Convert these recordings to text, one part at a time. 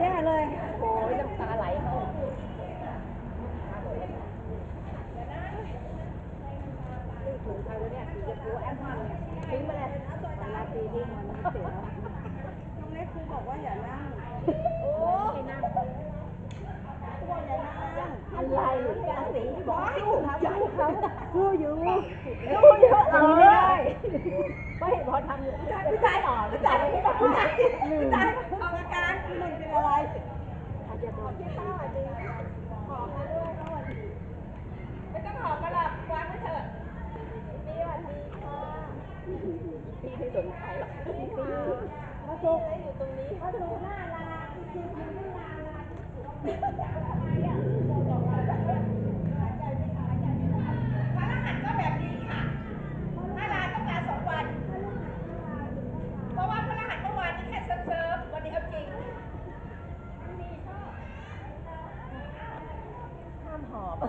แย่เลย โอ้ยน้ำตาไหลเขาถุงใครวะเนี่ยจะกูแอปมันทิ้งมาเลยเวลาตีนี่มันเสียน้องเล็กครูบอกว่าอย่านั่ง โอ้ยนั่งตัวอย่านั่งอะไรกาสีบอกสู้เขาสู้เขาสู้อยู่สู้อยู่เออไม่เห็นพอทำผู้ชายผู้ชายหรอผู้ชายผู้ชายผู้ชาย ไม่ต้องขอมาหรอกวางไว้เถอะมีวันดีค่ะพี่ไม่สนใจหรอกพี่มาดูอยู่ตรงนี้มาดูหน้าลาคือมันไม่ลาลาทำไมอะบอกว่าหายใจไม่หายใจไม่ได้พระรหัสก็แบบนี้ค่ะ ถ้าลาต้องลาสองวัน เพราะว่าพระรหัสเมื่อวานนี้แค่เซิร์ฟๆวันนี้เอาจริงห้ามหอบเ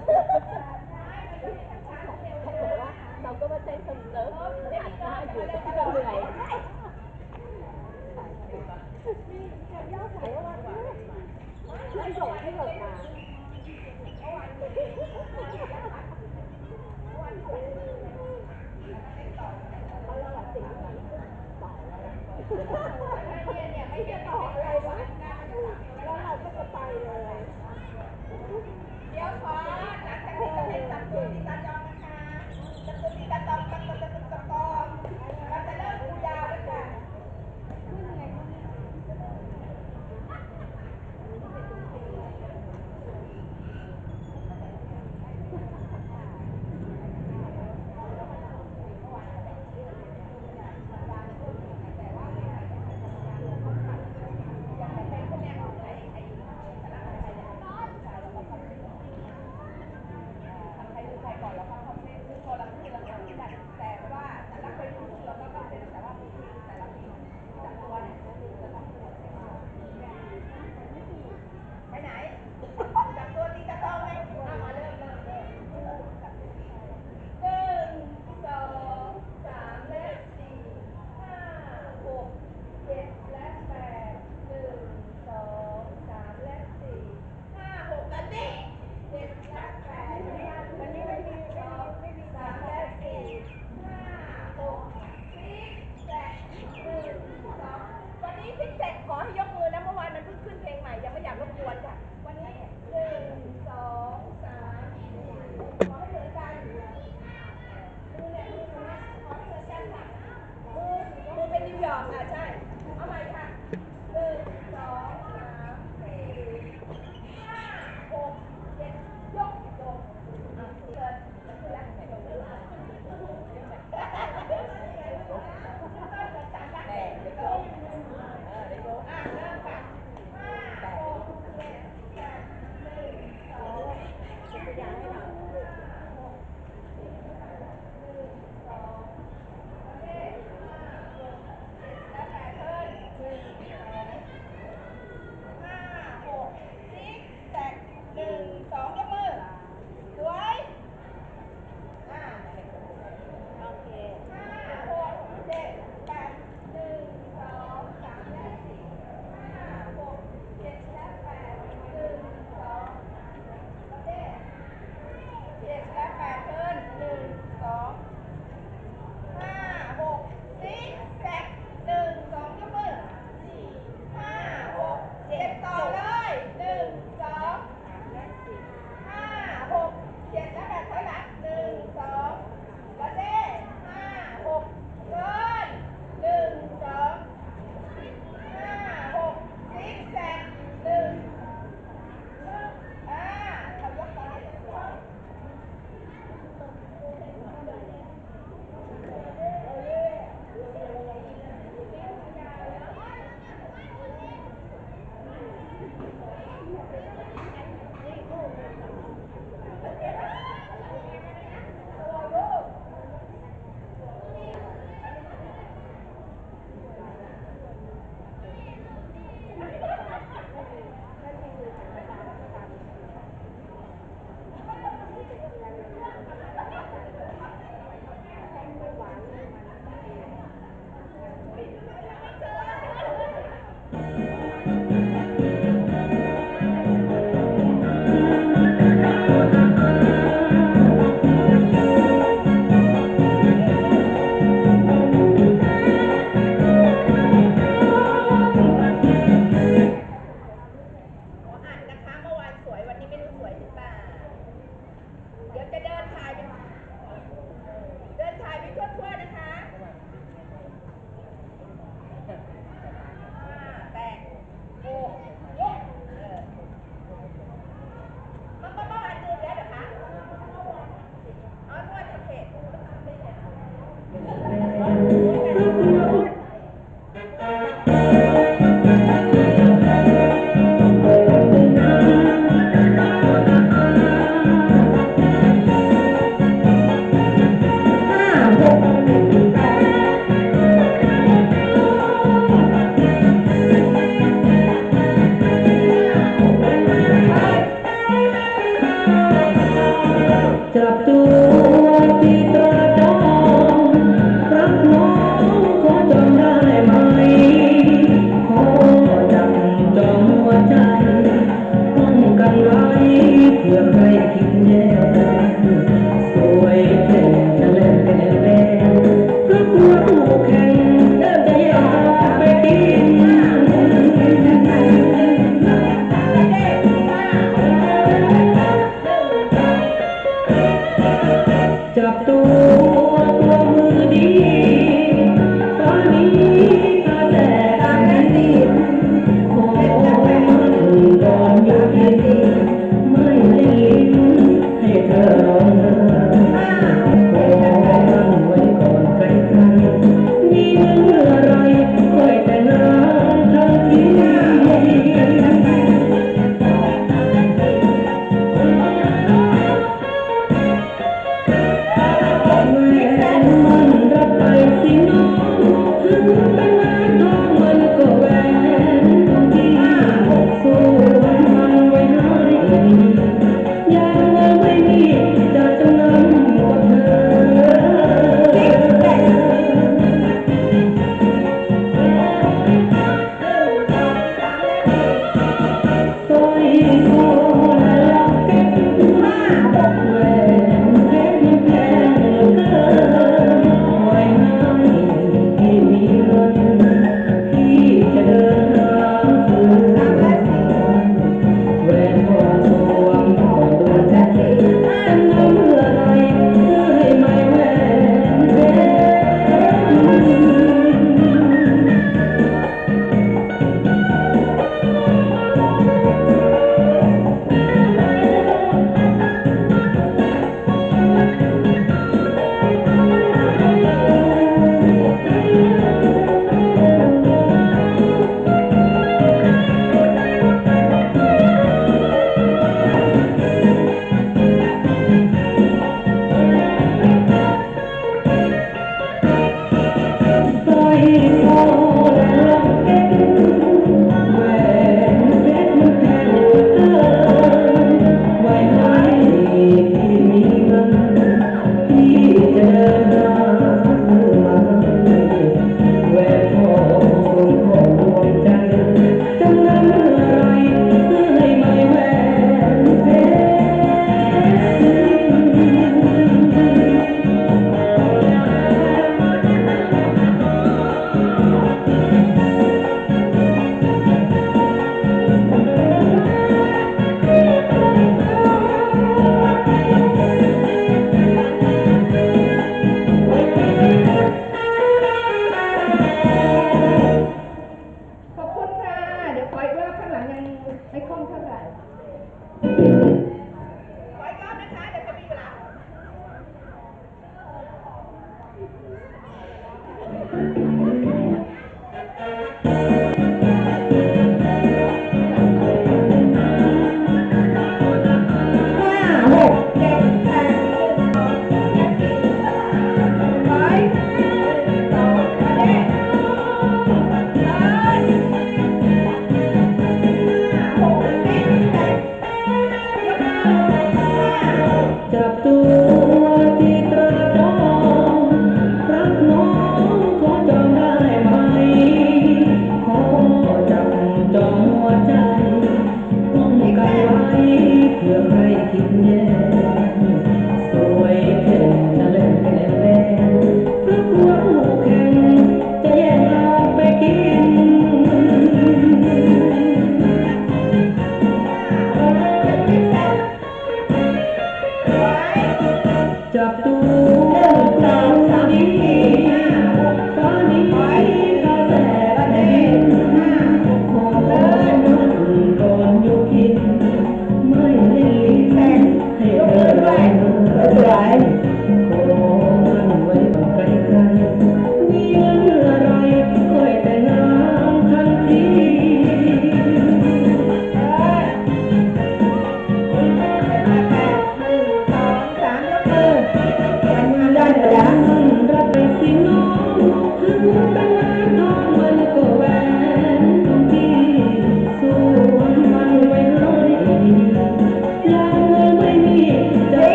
ขาบอกว่าเราก็มาใช้เซิร์ฟๆหันหน้าอยู่ที่เราเหนื่อยให้หลงให้หลงมา เนี่ยไม่จะต่ออะไรวะแล้วเราก็จะไปเลย เดี๋ยวขอหลังจากที่จะเป็นจับตัวที่ตาจองน ขอให้ยกมือนะเมื่อวานมันเพิ่งขึ้นเพลงใหม่ยังไม่อยากรบกวนค่ะ วันนี้หนึ่งสองสามขอให้เหมือกันมือเนี่ยมือนะขอให้เหมือนกันค่ะมือมือเป็นนิวยอร์กอะใช่ there. เพื่อ